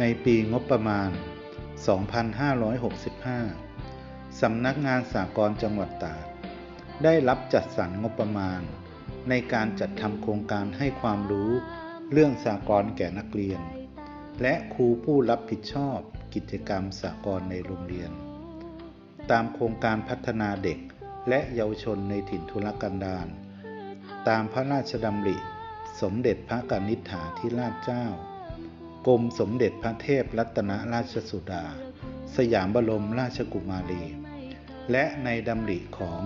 ในประมาณ 2565 สำนักงานสากลจังหวัดตากได้รับจัดสรรงบประมาณ ในการจัดทำโครงการให้ความรู้เรื่องสากลแก่นักเรียน และครูผู้รับผิดชอบกิจกรรมสากลในโรงเรียน ตามโครงการพัฒนาเด็กและเยาวชนในถิ่นทุรกันดารตามพระราชดำริ สมเด็จพระกนิษฐาธิราชเจ้า กรมสมเด็จพระเทพรัตนราชสุดา สยามบรมราชกุมารี และในดำริของ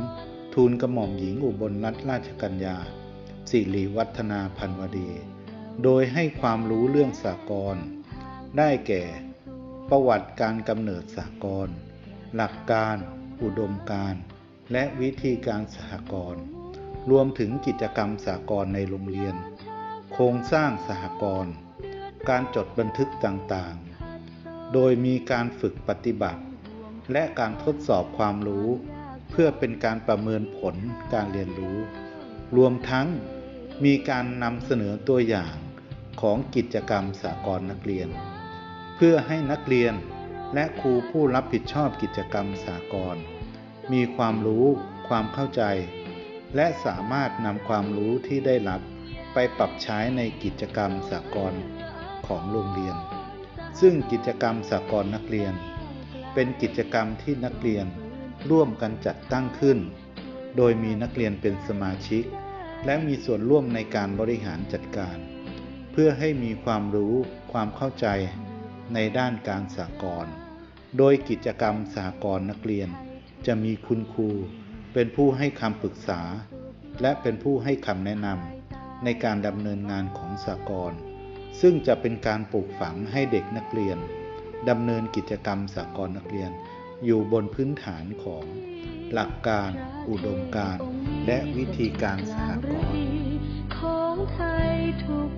ทูลกระหม่อมหญิงอุบลรัตนราชกัญญาสิริวัฒนาพันวดี โดยให้ความรู้เรื่องสากลได้แก่ ประวัติการกำเนิดสากลหลักการ อุดมการ และวิธีการสหกรณ์รวมถึงกิจกรรมสากลในโรงเรียน โครงสร้างสหกรณ์ การจดบันทึกต่างๆ โดยมีการฝึกปฏิบัติ และการทดสอบความรู้ เพื่อเป็นการประเมินผลการเรียนรู้ รวมทั้งมีการนำเสนอตัวอย่างของกิจกรรมสากลนักเรียน เพื่อให้นักเรียนและครูผู้รับผิดชอบกิจกรรมสากลมีความรู้ ความเข้าใจ และสามารถนำความรู้ที่ได้รับไปปรับใช้ในกิจกรรมสากล ของโรงเรียน ซึ่งกิจกรรมสากลนักเรียน เป็นกิจกรรมที่นักเรียนร่วมกันจัดตั้งขึ้น โดยมีนักเรียนเป็นสมาชิก และมีส่วนร่วมในการบริหารจัดการ เพื่อให้มีความรู้ความเข้าใจในด้านการสากลโดยกิจกรรมสากลนักเรียน จะมีคุณครู เป็นผู้ให้คำปรึกษา และเป็นผู้ให้คำแนะนำในการดำเนินงานของสากล ซึ่งจะเป็นการปลูกฝังให้เด็กนักเรียนดำเนินกิจกรรมสากลนักเรียน อยู่บนพื้นฐานของหลักการ อุดมการ และวิธีการสากลของไทยทุก